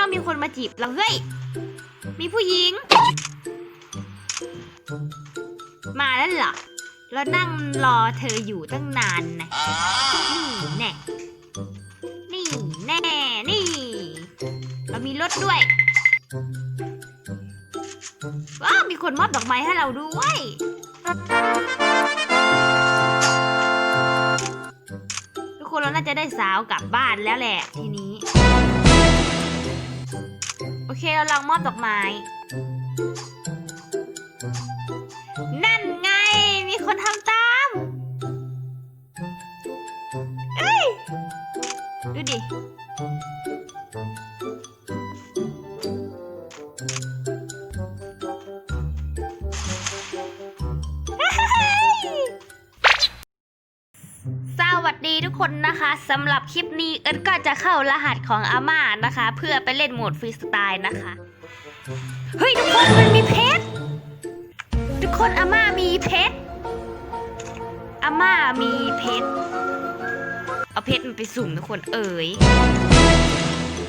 ต้องมีคนมาจีบเราเฮ้ย มีผู้หญิง มาแล้วเหรอ เรานั่งรอเธออยู่ตั้งนานนะ นี่แน่ นี่แน่ นี่ เรามีรถด้วยว้ามีคนมอบดอกไม้ให้เราด้วยทุกคนเราน่าจะได้สาวกลับบ้านแล้วแหละทีนี้ โอเคเราลองมอบดอกไม้ นั่นไง มีคนทำตาม เอ้ย ดูดิ คนนะคะสำหรับคลิปนี้เอิญก็จะเข้ารหัสของอาม่านะคะ เพื่อไปเล่นโหมดฟรีสไตล์นะคะ เฮ้ย ทุกคนมันมีเพชรทุกคนอาม่ามีเพชรอาม่ามีเพชรเอาเพชรมันไปสุ่มทุกคนเอ๋ย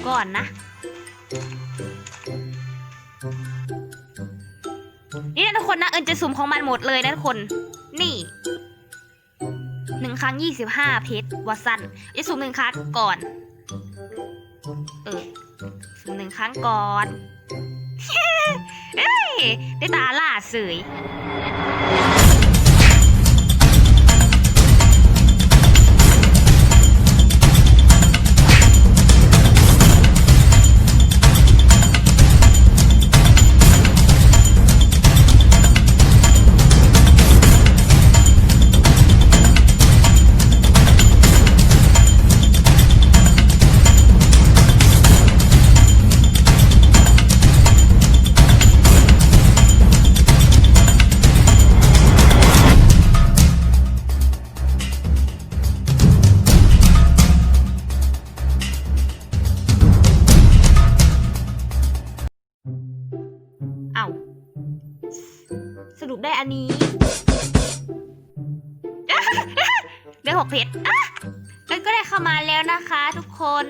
ก่อนนะนี่นะทุกคนนะเอิญจะสุ่มของมันหมดเลยนะทุกคน นี่ ครั้งยี่สิบห้าเพชรวัสันจะสุ่มหนึ่งครั้งก่อน เออ สุ่มหนึ่งครั้งก่อนเฮ้ยได้ตาล่าเสย อันนี้ได้หกเพชรอะแล้วก็ได้เข้ามาแล้วนะคะ ทุกคน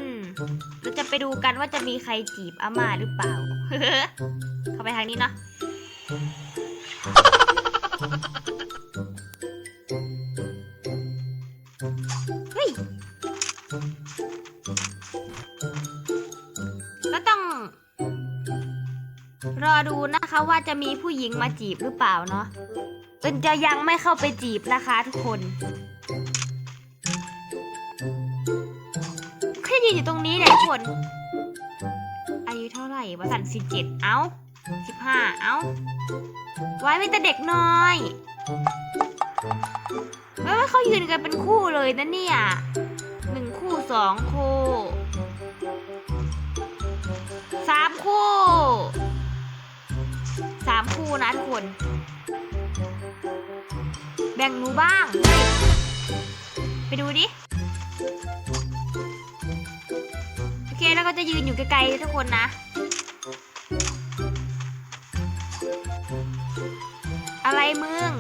เราจะไปดูกันว่าจะมีใครจีบอาม่าหรือเปล่า เข้าไปทางนี้เนาะ ว่าจะมีผู้หญิงมาจีบหรือเปล่าเนาะเอินจะยังไม่เข้าไปจีบนะคะทุกคนแค่ยืนอยู่ตรงนี้แหละทุกคน อายุเท่าไหร่วะสันสิบเจ็ดเอ้าสิบห้าเอ้า ไว้ไม่แต่เด็กน้อยเฮ้ยเขายืนกันเป็นคู่เลยนะเนี่ยหนึ่งคู่สองคู่สามคู่ สามคู่นะทุกคน แบ่งหนูบ้างไปดูดิ โอเคแล้วก็จะยืนอยู่ไกลๆทุกคนนะ อะไรมึง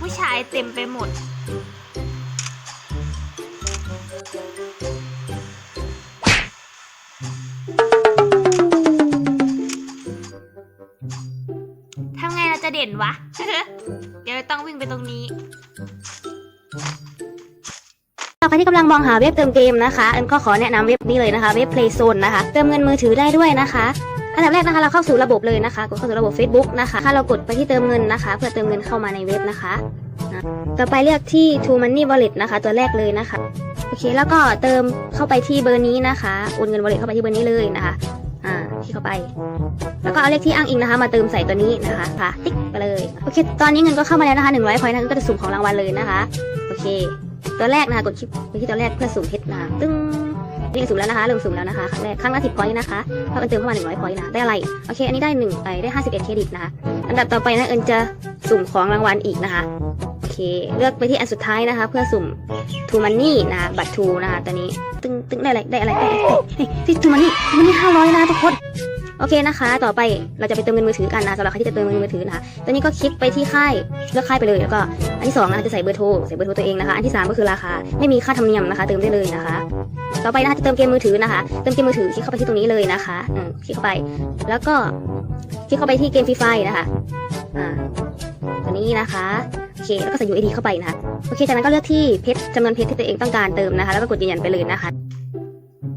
ผู้ชายเต็มไปหมด ทำไงเราจะเด่นวะ เดี๋ยวต้องวิ่งไปตรงนี้ใครที่กำลังมองหาเว็บเติมเกมนะคะ อันก็ขอแนะนำเว็บนี้เลยนะคะ เว็บ Playzone นะคะ เติมเงินมือถือได้ด้วยนะคะ อันดับแรกนะคะ เราเข้าสู่ระบบเลยนะคะ กดเข้าสู่ระบบ Facebook นะคะถ้าเรากดไปที่เติมเงินนะคะ เพื่อเติมเงินเข้ามาในเว็บนะคะ ต่อไปเลือกที่ True Money Wallet นะคะ ตัวแรกเลยนะคะ โอเค แล้วก็เติมเข้าไปที่เบอร์นี้นะคะโอนเงิน wallet เข้าไปที่เบอร์นี้เลยนะคะ อ่าที่เข้าไป แล้วก็เอาเลขที่อ้างอิงนะคะ มาเติมใส่ตัวนี้นะคะค่ะติ๊กไปเลย โอเค ตอนนี้เงินก็เข้ามาแล้วนะคะ100พอยต์นะก็จะสุ่มของรางวัลเลยนะคะ โอเค ตัวแรกนะคะ กดคลิกไปที่ตัวแรกเพื่อสุ่มเพชรนะคะตึ้ง นี่สุ่มแล้วนะคะเริ่มสุ่มแล้วนะคะครั้งแรกครั้งละสิบพอยต์นะคะเพราะเอิญเติมเข้ามาหนึ่งร้อยพอยต์นะได้อะไรโอเค อันนี้ได้หนึ่งไอได้ห้าสิบเอ็ดเครดิตนะคะอันดับต่อไปนะเอิญจะสุ่มของรางวัลอีกนะคะโอเค เลือกไปที่อันสุดท้ายนะคะ เพื่อสุ่มทูมันนี่นะคะบัตรทูนะคะตอนนี้ตึงตึงได้อะไรได้อะไรได้อะไรที่ทูมันนี่ทูมันนี่ห้าร้อยนะทุกคนโอเคนะคะ ต่อไปเราจะไปเติมเงินมือถือกันนะสำหรับใครที่จะเติมเงินมือถือนะคะ ตอนนี้ก็คลิกไปที่ค่ายเลือกค่ายไปเลย แล้วก็อันที่สองนะคะจะใส่เบอร์โทร ใส่เบอร์โทรตัวเองนะคะ อันที่สามก็คือราคา ไม่มีค่าธรรมเนียมนะคะ เติมได้เลยนะคะ ต่อไปนะคะจะเติมเกมมือถือนะคะ เติมเกมมือถือคลิกเข้าไปที่ตรงนี้เลยนะคะอืมคลิกเข้าไป แล้วก็คลิกเข้าไปที่เกมฟรีไฟนะคะอ่าตัวนี้นะคะโอเคแล้วก็ใส่ UID เข้าไปนะคะโอเคจากนั้นก็เลือกที่เพชรจำนวนเพชรที่ตัวเองต้องการเติมนะคะ แล้วก็กดยืนยันไปเลยนะคะ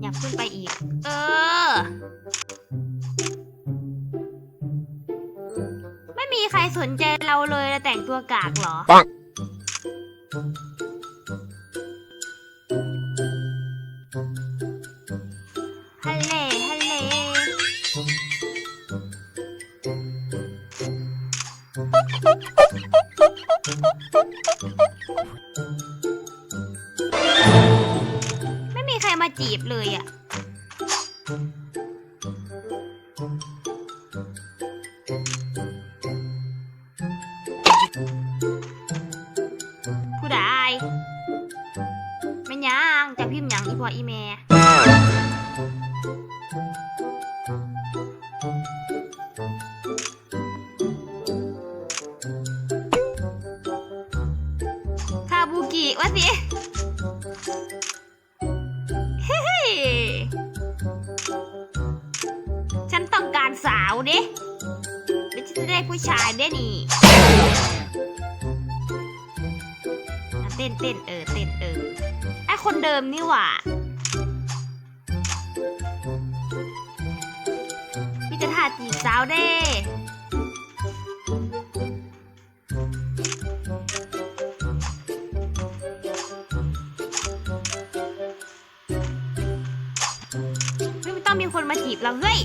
อยากขึ้นไปอีก เออ ไม่มีใครสนใจเราเลยเราแต่งตัวกากเหรอ จีบเลยอะ ผู้ชายได้นี่เต้นเต้นเออเต้นเออไอคนเดิมนี่หว่าพี่จะท่าจีบสาวเด้ไม่ต้องมีคนมาจีบเราเฮ้ย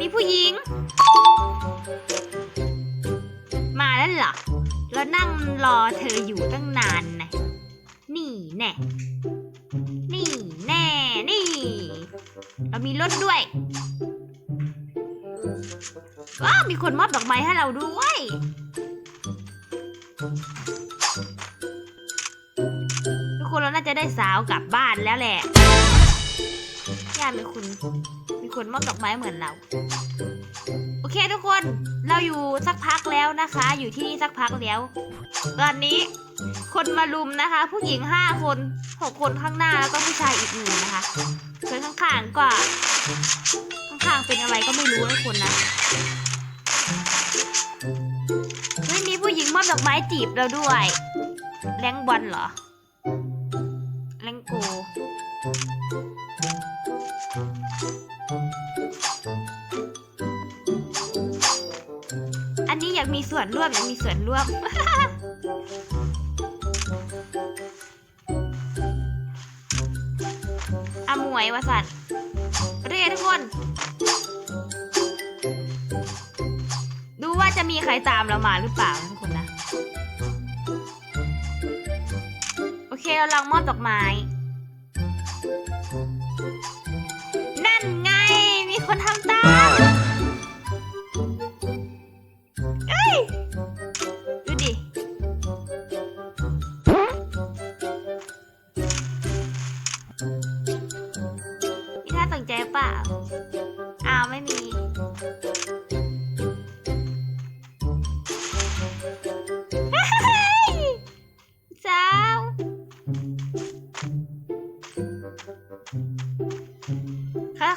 มีผู้หญิง แล้วเหรอเรานั่งรอเธออยู่ตั้งนานนะนี่แน่ นี่แน่ นี่ เรามีรถด้วยว้ามีคนมอบดอกไม้ให้เราด้วย ทุกคนเราน่าจะได้สาวกลับบ้านแล้วแหละย่ามีคุณ มีคนมอบดอกไม้เหมือนเรา โอเคทุกคน เราอยู่สักพักแล้วนะคะ อยู่ที่นี่สักพักแล้ว ตอนนี้คนมาลุมนะคะ ผู้หญิงห้าคนหกคนข้างหน้าแล้วก็ผู้ชายอีกหนึ่งนะคะส่วนข้างๆก็ข้างๆเป็นอะไรก็ไม่รู้นะคนนะไม่มีผู้หญิงมอบดอกไม้จีบเราด้วยแรงบอลเหรอ อยากมีส่วนร่วมอยากมีส่วนร่วม อมวยวะสันเรียกทุกคน ดูว่าจะมีใครตามเรามาหรือเปล่าทุกคนนะ โอเคเราลองมอบดอกไม้ นั่นไง มีคนทำตาม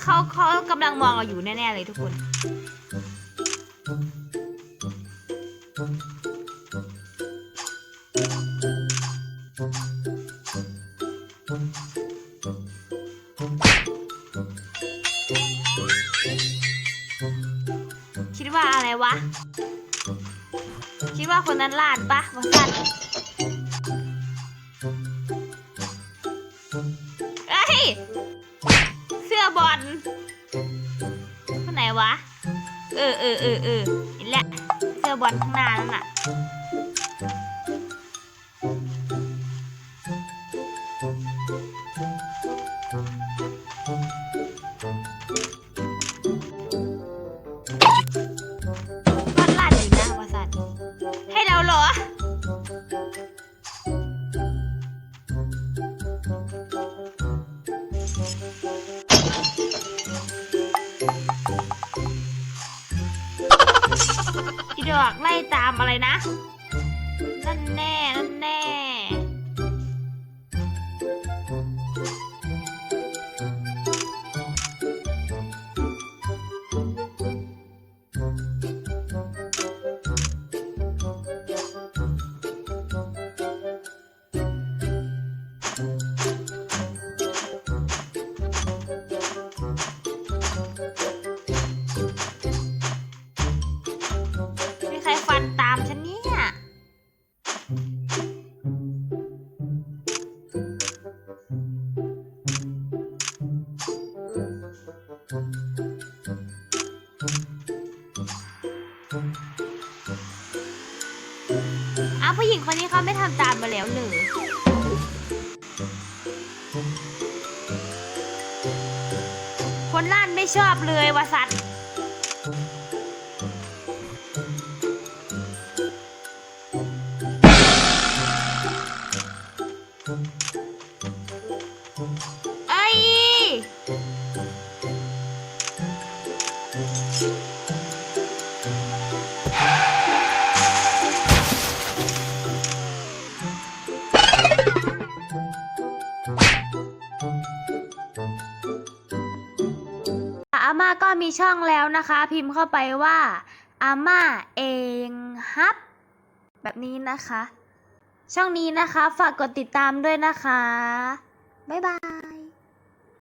เขาเขากำลังมองเราอยู่แน่ ๆ เลยทุกคน คิดว่าอะไรวะ คิดว่าคนนั้นลาดปะวะสัน เออเออเออเออเห็นแหละเสื้อบอลข้างหน้านั่นน่ะ อีดอกไล่ตามอะไรนะ ทำตามมาแล้วหรือคนล้านไม่ชอบเลยวะสัตว์ ก็มีช่องแล้วนะคะ พิมพ์เข้าไปว่าอาม่าเองฮับ แบบนี้นะคะ ช่องนี้นะคะ ฝากกดติดตามด้วยนะคะ บ๊ายบาย